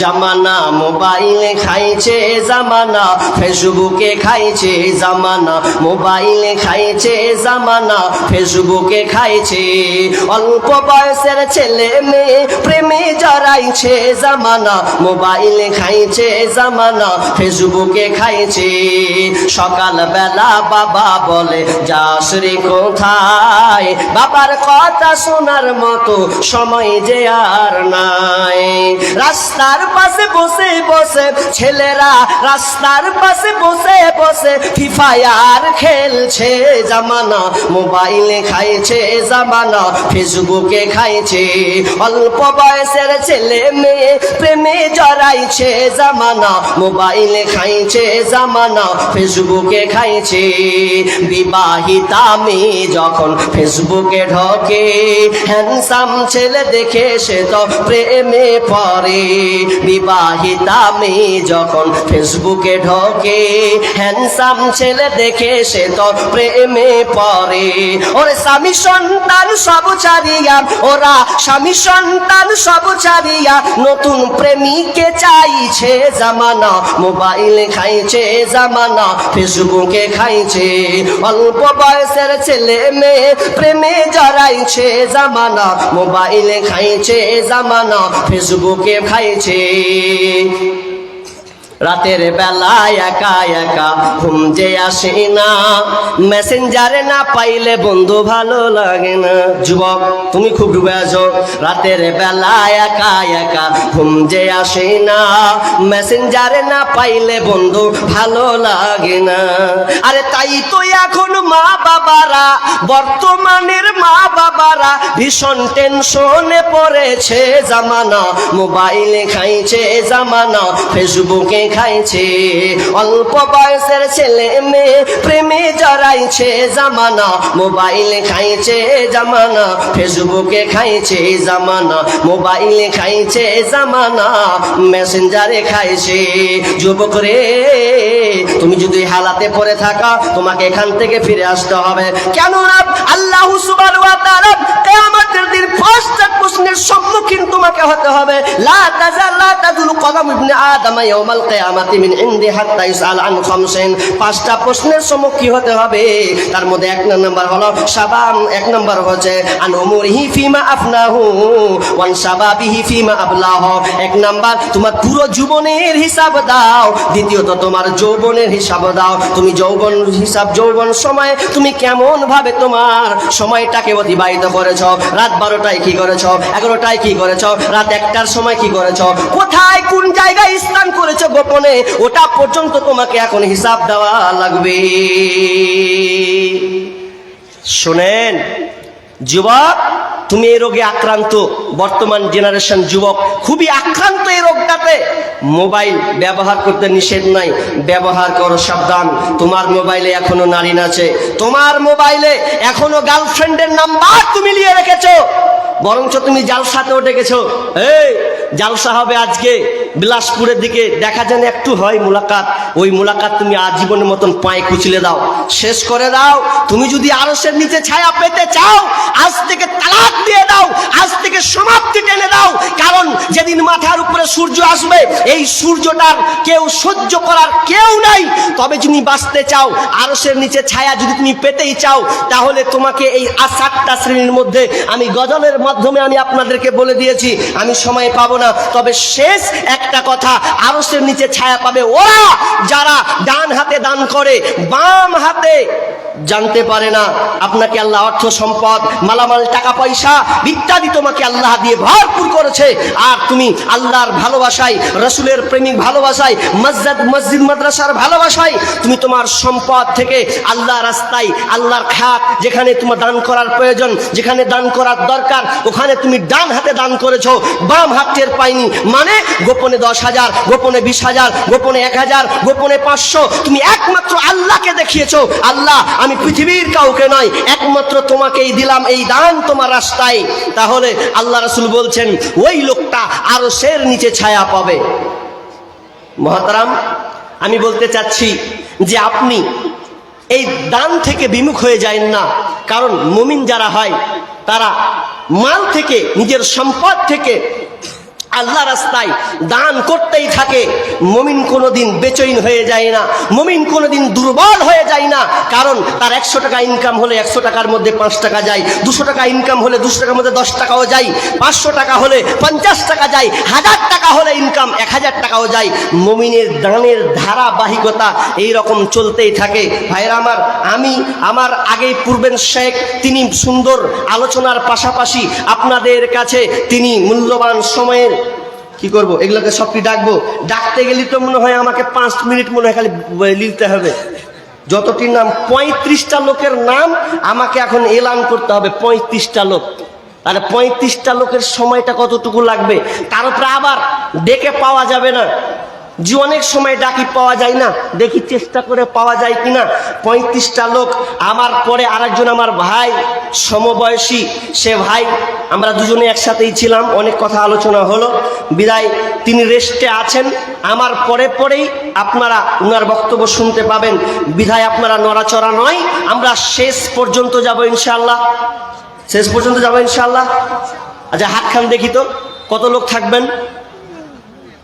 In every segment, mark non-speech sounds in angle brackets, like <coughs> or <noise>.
জামানা মোবাইলে খাইছে জামানা, ফেসবুকে খাইছে জামানা, মোবাইলে খাইছে জামানা, ফেসবুকে খাইছে। অল্প বয়সের ছেলে মেয়ে প্রেমে জড়াইছে জামানা, মোবাইলে খাইছে জামানা, ফেসবুকে খাইছে। সকাল বেলা বাবা বলে, যাস রে কোথায়? বাবার কথা শোনার মতো সময় যে আর নাই। রাস্তার পাশে বসে বসে, ছেলেরা রাস্তার পাশে বসে বসে ফিফায়ার খেলছে জামানা, মোবাইলে খাইছে জামানা, ফেসবুকে খাইছে, অল্প বয়সের ছেলে মেয়ে প্রেমে জড়াইছে জামানা, মোবাইলে খাইছে জামানা, ফেসবুকে খাইছে। বিবাহিতা মেয়ে যখন ফেসবুকে ঢোকে হ্যান্ডসাম ছেলে দেখে সে তো প্রেমে পড়ে। বিবাহিতা মেয়ে যখন ফেসবুকে ঢোকে হ্যান্ডসাম ছেলে দেখে সে তো প্রেমে পড়ে। ওরে স্বামী সন্তান সব ছাড়িয়া, ওরা স্বামী সন্তান সব ছাড়িয়া, নতুন প্রেমিকে চাইছে জামানা, মোবাইলে খাইছে জামানা, ফেসবুকে খাইছে। অল্প বয়সের ছেলে মেয়ে প্রেমে জড়াইছে জামানা, মোবাইলে খাইছে জামানা, ফেসবুকে খাইছে। রে রাতের বেলায় একা একা ঘুম যে আসে না। মেসেঞ্জারে না পাইলে বন্ধু ভালো লাগে না। যুবক, তুমি খুব ডুবে আছো। রাতের বেলায় একা একা ঘুম যে আসে না। মেসেঞ্জারে না পাইলে বন্ধু ভালো লাগে না। আরে তাই তো এখন মা বাবারা, বর্তমানের মা বাবারা ভীষণ টেনশনে পড়েছে। জামানা মোবাইলে খাইছে জামানা ফেসবুকে খাইছে অল্প বয়সের ছেলে মেয়ে প্রেমে জড়াইছে, জামানা মোবাইলে খাইছে, জামানা ফেসবুকে খাইছে, জামানা মোবাইলে খাইছে, জামানা মেসেঞ্জারে খাইছে। যুবক রে, তুমি যদি হালাতে পড়ে থাকা, তোমাকে এখান থেকে ফিরে আসতে হবে। কেন আল্লাহ দিন প্রশ্নের সম্মুখীন তোমাকে হতে হবে। তোমার পুরো জীবনের হিসাব দাও। দ্বিতীয়ত, তোমার যৌবনের হিসাব দাও। তুমি যৌবন হিসাব, যৌবন সময় তুমি কেমন ভাবে তোমার সময়টাকে অতিবাহিত করেছ। রাত বারোটায় কি করেছ? এগারোটায় কি করেছ? রাত একটার সময় কি করেছ? কোথায় কোন জায়গায় স্নান করেছ গোপনে? ওটা পর্যন্ত তোমাকে এখন হিসাব দেওয়া লাগবে। শোনেন, যুবক তুমি এই রোগে আক্রান্ত বর্তমান জেনারেশন যুবক, খুবই আক্রান্ত এই রোগটাতে। মোবাইল ব্যবহার করতে নিষেধ নাই, ব্যবহার করো, সাবধান। তোমার মোবাইলে এখনও নারী আছে তোমার মোবাইলে এখনও গার্লফ্রেন্ডের নাম্বার তুমি নিয়ে রেখেছো। বরঞ্চ তুমি জালসাতেও ডেকেছো। এই জালসা হবে আজকে। বিলাসপুরের দিকে দেখা যেন একটু হয় মোলাকাত। ওই মুলাকাত তুমি আজীবনের মতন পায়ে কুচলে দাও। শেষ করে দাও। তুমি যদি আরসের নিচে ছায়া পেতে চাও, আজ থেকে তালাক দিয়ে দাও, আজ থেকে সমাপ্তি টেনে দাও। কারণ যেদিন মাথার উপরে সূর্য আসবে, এই সূর্যটার কেউ সহ্য করার কেউ নাই। তবে যদি বাঁচতে চাও আরসের নিচে ছায়া যদি তুমি পেতেই চাও, তাহলে তোমাকে এই সাতটা শ্রেণির মধ্যে আমি গজলের মাধ্যমে আমি আপনাদেরকে বলে দিয়েছি, আমি সময় পাবো না। তবে শেষ একটা কথা আরসের নিচে ছায়া পাবে ওরা যারা ডান হাতে দান করে, বাম হাতে জানতে পারে না। আপনাকে আল্লাহ অর্থ সম্পদ, মালামাল, টাকা পয়সা ইত্যাদি তোমাকে আল্লাহ দিয়ে ভরপুর করেছে। আর তুমি আল্লাহর ভালোবাসায়, রসুলের প্রেমিক ভালোবাসায়, মসজিদ মসজিদ, মাদ্রাসার ভালোবাসায়, তুমি তোমার সম্পদ থেকে আল্লাহ রাস্তায়, আল্লাহর খাত, যেখানে তোমার দান করার প্রয়োজন, যেখানে দান করার দরকার, ওখানে তুমি ডান হাতে দান করেছ। বাম হাত টের পাইনি। মানে গোপনে দশ হাজার, গোপনে বিশ হাজার, গোপনে এক হাজার, গোপনে পাঁচশো, তুমি একমাত্র আল্লাহকে দেখিয়েছো। আল্লাহ আমি পৃথিবীর কাউকে নয় একমাত্র তোমাকেই দিলাম এই দান তোমার রাস্তায়। তাহলে আল্লাহ রসুল বলছেন, ওই লোকটা আরও সের নিচে ছায়া পাবে। মহাতারাম, আমি বলতে চাচ্ছি যে আপনি এই দান থেকে বিমুখ হয়ে যায় না, কারণ মুমিন যারা হয়, তারা মাল থেকে, নিজের সম্পদ থেকে আল্লাহ রাস্তায় দান করতেই থাকে। মমিন কোনোদিন বেচৈন হয়ে যায় না। মমিন কোনোদিন দুর্বল হয়ে যায় না। কারণ তার একশো টাকা ইনকাম হলে একশো টাকার মধ্যে পাঁচ টাকা যায়। দুশো টাকা ইনকাম হলে দুশো টাকার মধ্যে দশ টাকাও যায়। পাঁচশো টাকা হলে পঞ্চাশ টাকা যায়। হাজার টাকা হলে ইনকাম এক হাজার টাকাও যায়। মমিনের দানের ধারাবাহিকতা এই রকম চলতেই থাকে। ভাইরা আমার, আমি, আমার আগেই পূর্বের শেখ, তিনি সুন্দর আলোচনার পাশাপাশি আপনাদের কাছে তিনি মূল্যবান সময়ের কি করব? এগুলোকে সবটি ডাকবো? ডাকতে গেলে তো মনে হয় আমাকে পাঁচ মিনিট মনে হয় খালি লিখতে হবে। যতটির নাম, পঁয়ত্রিশটা লোকের নাম আমাকে এখন এলান করতে হবে, পঁয়ত্রিশটা লোক। তাহলে পঁয়ত্রিশটা লোকের সময়টা কতটুকু লাগবে? তার উপরে আবার ডেকে পাওয়া যাবে না। যে অনেক সময় ডাকি পাওয়া যায় না, দেখি চেষ্টা করে পাওয়া যায় কিনা। পঁয়ত্রিশটা লোক, আমার পরে আরেকজন আমার ভাই, সমবয়সী, সে ভাই, আমরা দুজনে একসাথেই ছিলাম, অনেক কথা আলোচনা হলো। বিদায়, তিনি রেস্টে আছেন। আমার পরে পরেই আপনারা উনার বক্তব্য শুনতে পাবেন। বিধায় আপনারা নড়াচড়া নয়, আমরা শেষ পর্যন্ত যাব ইনশাল্লাহ শেষ পর্যন্ত যাব ইনশাল্লাহ আচ্ছা হাত খান দেখি তো, কত লোক থাকবেন?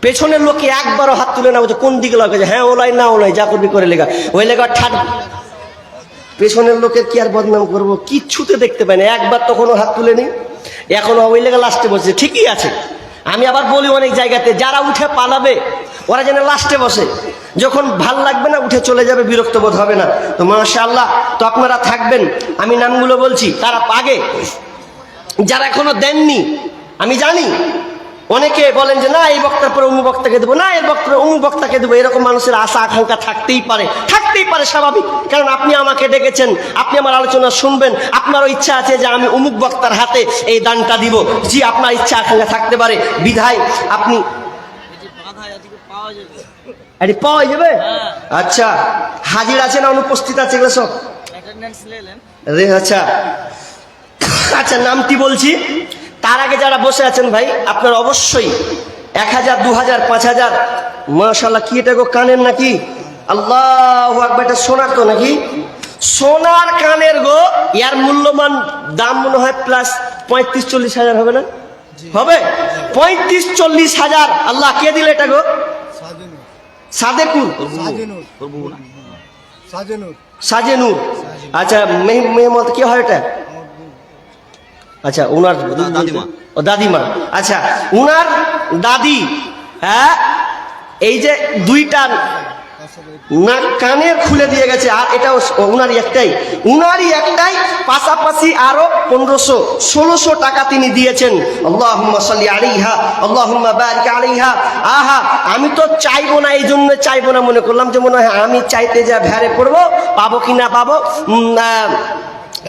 পেছনের লোকে একবারও হাত তুলে না, বলছে, কোন দিকে লাগে হ্যাঁ ওলাই না, ওলাই, যা করবি করে লেগা। ওই লেগা ঠাট। পেছনের লোকের কি আর বদনাম করব? কিচ্ছুতে দেখতে পাই না। একবার তো কোনো হাত তুলে নি এখন ওই লেগা লাস্টে বসে ঠিকই আছে। আমি আবার বলি অনেক জায়গাতে, যারা উঠে পালাবে, ওরা যেন লাস্টে বসে। যখন ভালো লাগবে না, উঠে চলে যাবে, বিরক্ত বোধ হবে না। তো মাসা আল্লাহ তো আপনারা থাকবেন। আমি নামগুলো বলছি, তারা আগে যারা এখনও দেননি, আমি জানি অনেকে বলেন যে না এই বক্তার পরে অমু বক্তাকে দেবো না এর বক্তার অমু বক্তাকে দেবো। এরকম মানুষের আশা আকাঙ্ক্ষা থাকতেই পারে থাকতেই পারে স্বাভাবিক। কারণ আপনি আমাকে ডেকেছেন আপনি আমার আলোচনা শুনবেন আপনারও ইচ্ছা আছে যে আমি অমুক বক্তার হাতে এই দানটা দিব। জি আপনার ইচ্ছা আকাঙ্ক্ষা থাকতে পারে। বিধায় আপনি এটি পাওয়া যাবে? আচ্ছা হাজির আছে না অনুপস্থিত আছে এগুলো সব? রে আচ্ছা। আচ্ছা নামটি বলছি। তার আগে যারা বসে আছেন ভাই আপনারা অবশ্যই এক হাজার দু হাজার পাঁচ হাজার মাশাল্লাহ কি এটা গো কানের নাকি? আল্লাহ একবার এটা সোনার তো নাকি? সোনার কানের গো ইয়ার মূল্যমান দাম মনে হয় প্লাস পঁয়ত্রিশ চল্লিশ হাজার হবে না? হবে? পঁয়ত্রিশ চল্লিশ হাজার। আল্লাহ কে দিলে এটা গো? সাদেকুর। সাজেনুর। সাজেনুর। আচ্ছা মেহ- মেহমত কি হয় এটা? আচ্ছা উনার দাদিমা। ও দাদিমা। আচ্ছা উনার দাদি হ্যাঁ এই যে দুইটা না কানের খুলে দিয়ে গেছে আর এটাও উনারই একটাই। উনারই একটাই পাশাপাশি আরও পনেরোশো ষোলোশো টাকা তিনি দিয়েছেন। আল্লাহুম্মা সাল্লি আলাইহা আল্লাহুম্মা বারিক আলাইহা। আহা আমি তো চাইব না এই জন্য চাইব না মনে করলাম যে মনে হয় আমি চাইতে যা ভ্যারে পড়ব পাবো কি না পাবো? আহ,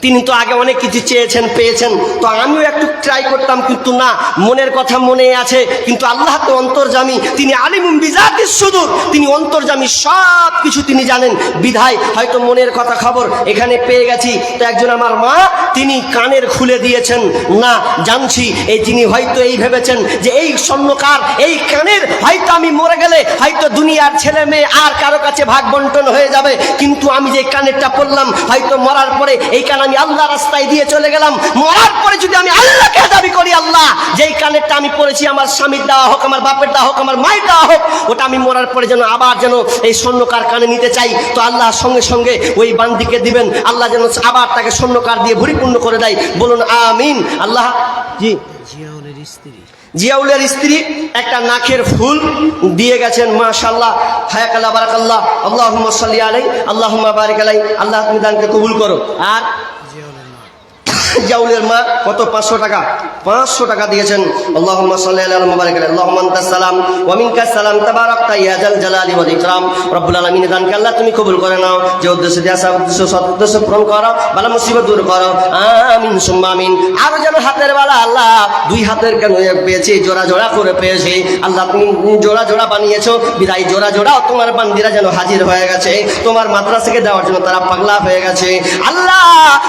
তিনি তো আগে অনেক কিছু চেয়েছেন, পেয়েছেন। তো আমিও একটু ট্রাই করতাম, কিন্তু না, মনের কথা মনে আছে। কিন্তু আল্লাহ তো অন্তর্জামী, তিনি আলিমুম বিজাতিস সুদূর। তিনি অন্তর্জামী সব কিছু তিনি জানেন। বিধায় হয়তো মনের কথা খবর এখানে পেয়ে গেছি। তো একজন আমার মা, তিনি কানের খুলে দিয়েছেন, না, জানছি। এই তিনি হয়তো এই ভেবেছেন যে এই স্বর্ণকার, এই কানের, হয়তো আমি মরে গেলে হয়তো দুনিয়ার ছেলে মেয়ে আর কারও কাছে ভাগ বন্টন হয়ে যাবে। কিন্তু আমি যে কানেরটা পড়লাম, হয়তো মরার পরে এই কান আমি আল্লাহ রাস্তায় দিয়ে চলে গেলাম। মরার পরে যদি আমি আল্লাহকে দাবি করি আল্লাহ যেই কানেরটা আমি পড়েছি আমার স্বামীর দেওয়া হোক আমার বাপের দেওয়া হোক আমার মায়ের দেওয়া হোক ওটা আমি মরার পরে যেন আবার যেন এই স্বর্ণকার কানে নিতে চাই তো আল্লাহ সঙ্গে সঙ্গে ওই বান্দিকে দিবেন। আল্লাহ যেন আবার তাকে স্বর্ণকার দিয়ে ভরিপূর্ণ করে দেয়। বলুন আমিন। আল্লাহ জি। জিয়াউলের স্ত্রী। জিয়াউলের স্ত্রী একটা নাকের ফুল দিয়ে গেছেন মাশাল্লাহ হায়াকাল্লাহ বারাকাল্লাহ। আল্লাহ সাল্লি আলাই আল্লাহ বারিক আলাই আল্লাহ তুমি দানকে কবুল করো। আর জাউলের মা কত? পাঁচশো টাকা। পাঁচশো টাকা দিয়েছেন। আল্লাহ তুমি কবুল করে নাও। যে উদ্দেশ্য উদ্দেশ্য উদ্দেশ্য পূরণ করো বালা মুসিবত দূর করো। আমিন, সুম্মা আরও যেন হাতের বেলা আল্লাহ দুই হাতের কেন পেয়েছি, জোড়া জোড়া করে পেয়েছি। আল্লাহ তুমি জোড়া জোড়া বানিয়েছো, বিদায় জোড়া জোড়াও তোমার বান্দিরা যেন হাজির হয়ে গেছে। তোমার মাদ্রাসাকে দেওয়ার জন্য তারা পাগলা হয়ে গেছে। আল্লাহ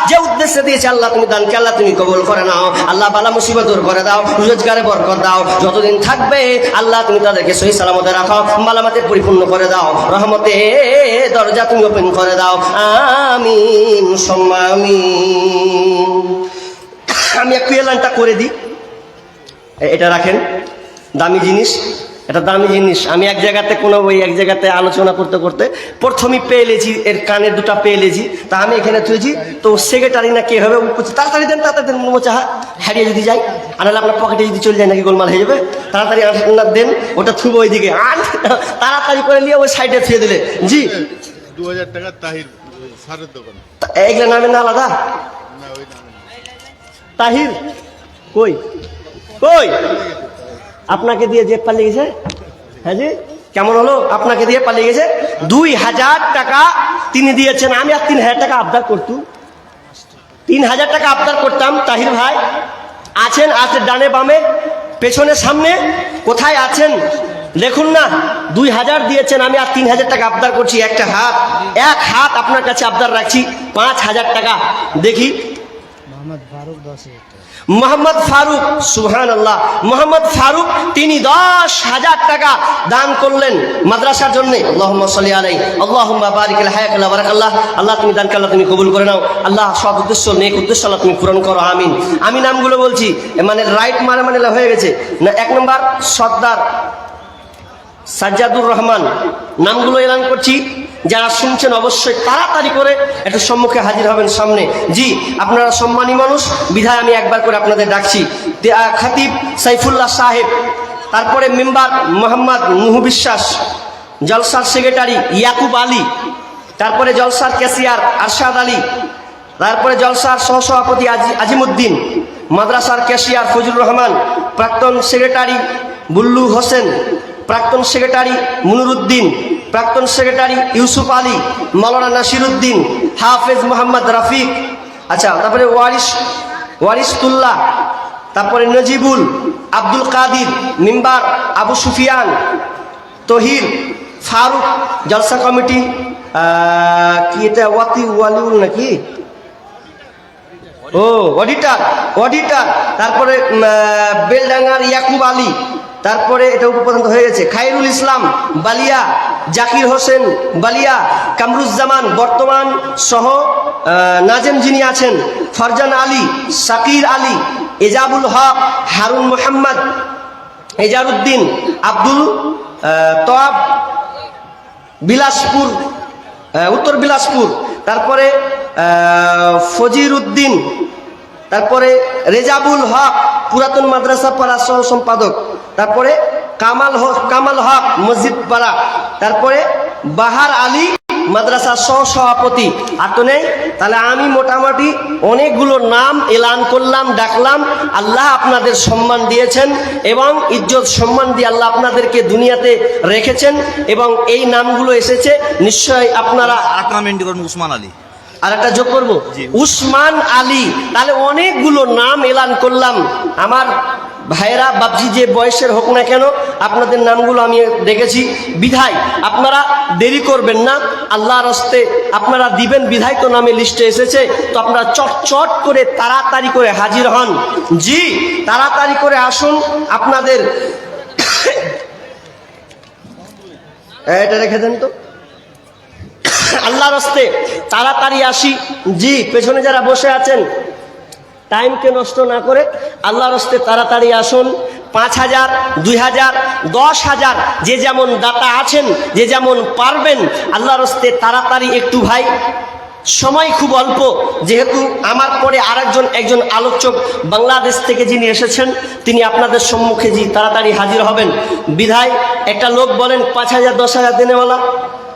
যে উদ্দেশ্যে দিয়েছে, আল্লাহ তুমি দানকে আল্লাহ তুমি কবুল করে নাও। আল্লাহ বালা মুসিবত দূর করে দাও, রোজগারে বরকত দাও। যতদিন থাকবে, আল্লাহ তুমি তাদেরকে সহি সালামতে রাখো, মালামাতে পরিপূর্ণ করে দাও, রহমতে দরজা তুমি ওপেন করে দাও। আমিন সম্মা আমিন আমি একটু এলানটা করে দিই। এটা রাখেন। দামি জিনিস। এটা দামি জিনিস। আমি এক জায়গাতে কোনো ওই এক জায়গাতে আলোচনা করতে করতে প্রথমেই পেয়ে লেছি এর কানের দুটা পেয়ে লেছি। তা আমি এখানে থুয়েছি তো সেক্রেটারি না কে হবে তাড়াতাড়ি দেন তাড়াতাড়ি দেন মোচা হারিয়ে যদি যাই আর নাহলে আপনার পকেটে যদি চলে যায় নাকি গোলমাল হয়ে যাবে। তাড়াতাড়ি আপনার দেন ওটা থুবো ওইদিকে। আর তাড়াতাড়ি করে নিয়ে ওই সাইডে থুয়ে দিলে। জি। দু হাজার টাকা তাহির সারের দোকান। এগুলো নামে না আলাদা? না। তাহির? কই? কই? আপনাকে দিয়ে যে পালিয়ে গেছে? হ্যাঁ জি? কেমন হলো? আপনাকে দিয়ে পালিয়ে গেছে? দুই হাজার টাকা তিনি দিয়েছেন। আমি আর তিন হাজার টাকা আবদার করতুম তিন হাজার টাকা আবদার করতাম, তাহির ভাই। আছেন, আছে ডানে বামে পেছনে সামনে। কোথায় আছেন? দেখুন না। দুই হাজার দিয়েছেন, আমি আর তিন হাজার টাকা আবদার করছি। একটা হাত, এক হাত আপনার কাছে আবদার রাখছি। পাঁচ হাজার টাকা। দেখি মোহাম্মদ ফারুক সুহান আল্লাহ মোহাম্মদ ফারুক তিনি দশ হাজার টাকা দান করলেন মাদ্রাসার জন্য। আল্লাহ সাল্লি আলাই আল্লাহ বারিক হায়াক আল্লাহ বারাক আল্লাহ আল্লাহ, তুমি দান আল্লাহ তুমি কবুল করে নাও। আল্লাহ, সব উদ্দেশ্য, নেক উদ্দেশ্য আল্লাহ তুমি পূরণ করো, আমিন। আমি নামগুলো বলছি মানে রাইট মানে মানে হয়ে গেছে। না, এক নম্বর সর্দার সাজ্জাদুর রহমান। নামগুলো এলান করছি। যারা শুনছেন অবশ্যই তাড়াতাড়ি করে একটু সম্মুখে হাজির হবেন সামনে। জি, আপনারা সম্মানী মানুষ, বিধায় আমি একবার করে আপনাদের ডাকছি। খাতিব সাইফুল্লাহ সাহেব, তারপরে মেম্বার মোহাম্মদ মুহু বিশ্বাস, জলসার সেক্রেটারি ইয়াকুব আলী, তারপরে জলসার ক্যাশিয়ার আরশাদ আলী, তারপরে জলসার সহসভাপতি আজি, আজিমুদ্দিন, মাদ্রাসার ক্যাশিয়ার ফজলুর রহমান, প্রাক্তন সেক্রেটারি বুল্লু হোসেন, প্রাক্তন সেক্রেটারি মুনুরুদ্দিন প্রাক্তন সেক্রেটারি ইউসুফ আলী মৌলানা নাসিরুদ্দিন, হাফেজ মোহাম্মদ রাফিক আচ্ছা তারপরে ওয়ারিস ওয়ারিসতুল্লাহ তারপরে নজিবুল, আব্দুল কাদির, মিম্বার, আবু সুফিয়ান, তহির, ফারুক, জলসা কমিটি কি এটা ওয়াতি ওয়ালিউল নাকি? ও অডিটার অডিটার তারপরে বেলডাঙ্গার ইয়াকুব আলী, তারপরে এটা উপপ্রধান হয়ে গেছে খাইরুল ইসলাম, বালিয়া, জাকির হোসেন, বালিয়া, কামরুজ্জামান, বর্তমান সহ নাজেম যিনি আছেন, ফরজান আলী শাকির আলী, এজাবুল হক, হারুন মোহাম্মদ, এজারুদ্দিন, আব্দুল তোয়াব বিলাসপুর উত্তর বিলাসপুর, তারপরে ফজির উদ্দিন তারপরে রেজাবুল হক, পুরাতন মাদ্রাসা পাড়া সহ সম্পাদক, তারপরে কামাল হক কামাল হক, মসজিদ পাড়া, তারপরে বাহার আলী, মাদ্রাসা সহ সভাপতি। আর তো নেই, তাহলে আমি মোটামুটি অনেকগুলো নাম এলান করলাম, ডাকলাম, আল্লাহ আপনাদের সম্মান দিয়েছেন এবং ইজ্জত সম্মান দিয়ে আল্লাহ আপনাদেরকে দুনিয়াতে রেখেছেন এবং এই নামগুলো এসেছে, নিশ্চয়ই আপনারা মেন্টি করুন উসমান আলী। আর একটা যোগ করব। উসমান আলী তাহলে অনেকগুলো নাম এলান করলাম। আমার ভাইরা বাপজি যে বয়সের হোক না কেন আপনাদের নামগুলো আমি দেখেছি। বিধায় আপনারা দেরি করবেন না। আল্লাহর হস্তে আপনারা দিবেন বিধায় তো নামে লিস্টে এসেছে। তো আপনারা চট চট করে তাড়াতাড়ি করে হাজির হন। জি তাড়াতাড়ি করে আসুন। আপনাদের <coughs> এটা রেখে দেন তো। আল্লাহর হস্তে তাড়াতাড়ি আসি। জি, পেছনে যারা বসে আছেন, টাইমকে নষ্ট না করে আল্লাহর হস্তে তাড়াতাড়ি আসুন। পাঁচ হাজার, দুই হাজার, দশ হাজার, যে যেমন দাতা আছেন, যে যেমন পারবেন, আল্লাহর হস্তে তাড়াতাড়ি একটু ভাই। সময় খুব অল্প, যেহেতু আমার পরে আরেকজন, একজন আলোচক বাংলাদেশ থেকে যিনি এসেছেন, তিনি আপনাদের সম্মুখে জি তাড়াতাড়ি হাজির হবেন। বিধায় একটা লোক বলেন, পাঁচ হাজার, দশ হাজার দিনেওয়ালা।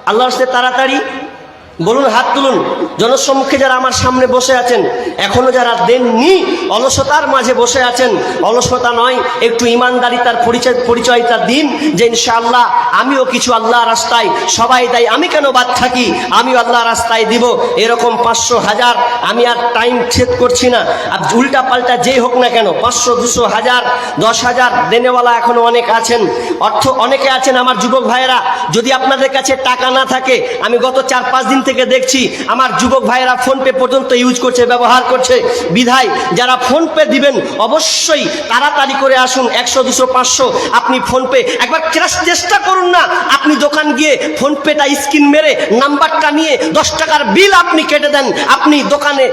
আল্লাহর হস্তে তাড়াতাড়ি বলুন, হাত তুলুন। জনসম্মুখে যারা আমার সামনে বসে আছেন, এখনও যারা দেননি, অলসতার মাঝে বসে আছেন, অলসতা নয়, একটু ইমানদারি তার পরিচয় পরিচয় পরিচয়টা দিন, যে ইনশাআল্লাহ আমিও কিছু আল্লাহ রাস্তায়, সবাই দেয়, আমি কেন বাদ থাকি? আমিও আল্লাহ রাস্তায় দিব। এরকম পাঁচশো হাজার, আমি আর টাইম ছেদ করছি না। আর উল্টা পাল্টা যেই হোক না কেন, পাঁচশো, দুশো হাজার, দশ হাজার, দেনেওয়ালা এখনও অনেক আছেন। অর্থ, অনেকে আছেন আমার যুবক ভাইয়েরা, যদি আপনাদের কাছে টাকা না থাকে, আমি গত চার, পাঁচ দিন থেকে থেকে দেখছি আমার যুবক ভাইয়েরা ফোন পে পর্যন্ত ইউজ করছে, ব্যবহার করছে। বিধায় যারা ফোন পে দিবেন, অবশ্যই তাড়াতাড়ি করে আসুন, একশো, দুশো, পাঁচশো। আপনি ফোন পে একবার চেস- চেষ্টা করুন না। আপনি দোকান গিয়ে ফোন পেটা স্ক্রিন মেরে নাম্বারটা নিয়ে দশ টাকার বিল আপনি কেটে দেন। আপনি দোকানে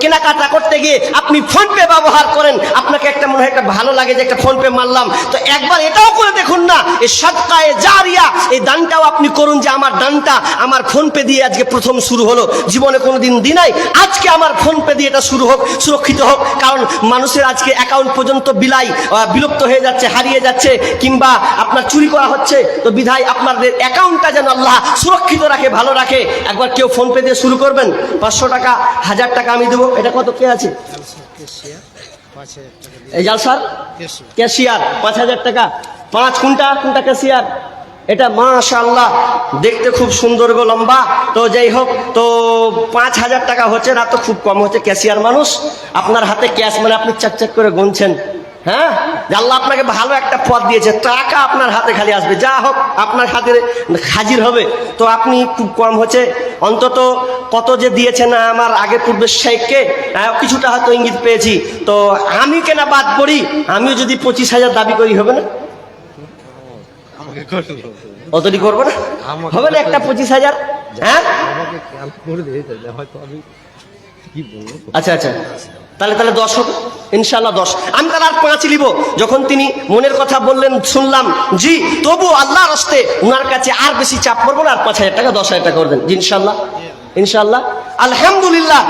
কেনাকাটা করতে গিয়ে আপনি ফোন পে ব্যবহার করেন। আপনাকে একটা মনে হয় একটা ভালো লাগে যে একটা ফোন পে মারলাম। তো একবার এটাও করে দেখুন না, এই সৎকায়ে জারিয়া এই দানটাও আপনি করুন যে আমার দানটা আমার ফোন পে দিয়ে আজকে প্রথম শুরু হলো। জীবনে কোনো দিন দিনাই। আজকে আমার ফোন পে দিয়ে এটা শুরু হোক সুরক্ষিত হোক। কারণ মানুষের আজকে অ্যাকাউন্ট পর্যন্ত বিলাই বিলুপ্ত হয়ে যাচ্ছে হারিয়ে যাচ্ছে কিংবা আপনার চুরি করা হচ্ছে। তো বিধায় আপনাদের অ্যাকাউন্টটা যেন আল্লাহ সুরক্ষিত রাখে ভালো রাখে। একবার কেউ ফোন পে দিয়ে শুরু করবেন। পাঁচশো টাকা হাজার টাকা আমি দেবো। এটা কত? কে আছে? এই জাল স্যার ক্যাশিয়ার পাঁচ হাজার টাকা। পাঁচ কোনটা? কোনটা ক্যাশিয়ার? এটা মাশাল্লাহ দেখতে খুব সুন্দর গো লম্বা। তো যাই হোক তো পাঁচ হাজার টাকা হচ্ছে না তো খুব কম হচ্ছে। ক্যাশিয়ার মানুষ আপনার হাতে ক্যাশ মানে আপনি চাক চাক করে গুনছেন। হ্যাঁ? আল্লাহ আপনাকে ভালো একটা পথ দিয়েছে টাকা আপনার হাতে খালি আসবে। যা হোক আপনার হাতে হাজির হবে। তো আপনি খুব কম হচ্ছে। অন্তত কত যে দিয়েছেন আমার আগে পূর্বের শেখকে আহ, কিছুটা হয়তো ইঙ্গিত পেয়েছি। তো আমি কেনা বাদ করি আমিও যদি পঁচিশ হাজার দাবি করি হবে না? অতটি করব না? হবে না একটা পঁচিশ হাজার? হ্যাঁ? আচ্ছা আচ্ছা। তাহলে তাহলে দশ হোক ইনশাল্লাহ দশ। আমি তাহলে আর পাঁচ নিব যখন তিনি মনের কথা বললেন শুনলাম জি তবু আল্লাহ রস্তে উনার কাছে আর বেশি চাপ পড়ব না আর পাঁচ হাজার টাকা দশ হাজার টাকা করবেন জি ইনশাল্লাহ ইনশাল্লাহ আলহামদুলিল্লাহ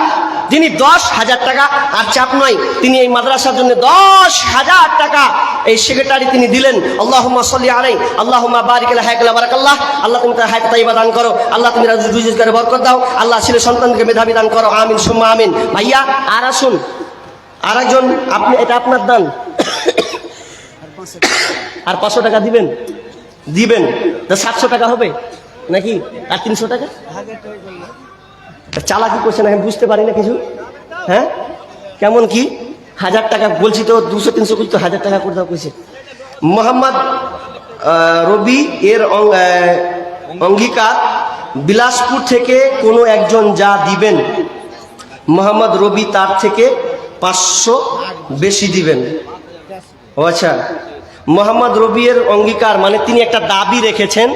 তিনি দশ হাজার টাকা আর চাপ নয় তিনি এই মাদ্রাসার জন্য দশ হাজার টাকা এই সেক্রেটারি তিনি দিলেন। আল্লাহ সাল্লি আলাই আল্লাহ বারিক হায়াকুল্লাহ বারাকাল্লাহ। আল্লাহ তুমি তার হায়াত তাইবা দান করো। আল্লাহ তুমি রুজিগারে বরকত দাও। আল্লাহ ছেলে সন্তানকে মেধাবী দান করো। আমিন, সুম্মা আমিন। ভাইয়া, আর আসুন। আর একজন আপনি, এটা আপনার দান। আর পাঁচশো টাকা দিবেন? দিবেন। তা সাতশো টাকা হবে? নাকি? আর তিনশো টাকা? চালাকি করছে না আমি বুঝতে পারি না কিছু? হ্যাঁ? কেমন কি? হাজার টাকা বলছি তো, দুশো, তিনশো কিছু হাজার টাকা করে দাও কইছে। মোহাম্মদ রবি এর অঙ্গীকার বিলাসপুর থেকে কোনো একজন যা দিবেন, মোহাম্মদ, রবি তার থেকে পাঁচশো বেশি দিবেন। ও আচ্ছা মোহাম্মদ রবিয়ের অঙ্গীকার মানে তিনি একটা দাবি রেখেছেন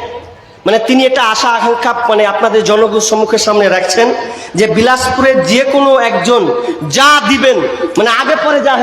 মানে তিনি এটা আশা, আকাঙ্ক্ষা মানে আপনাদের জনগণ সম্মুখের সামনে রাখছেন যে বিলাসপুরের যে কোনো একজন যা দিবেন মানে আগে পরে যা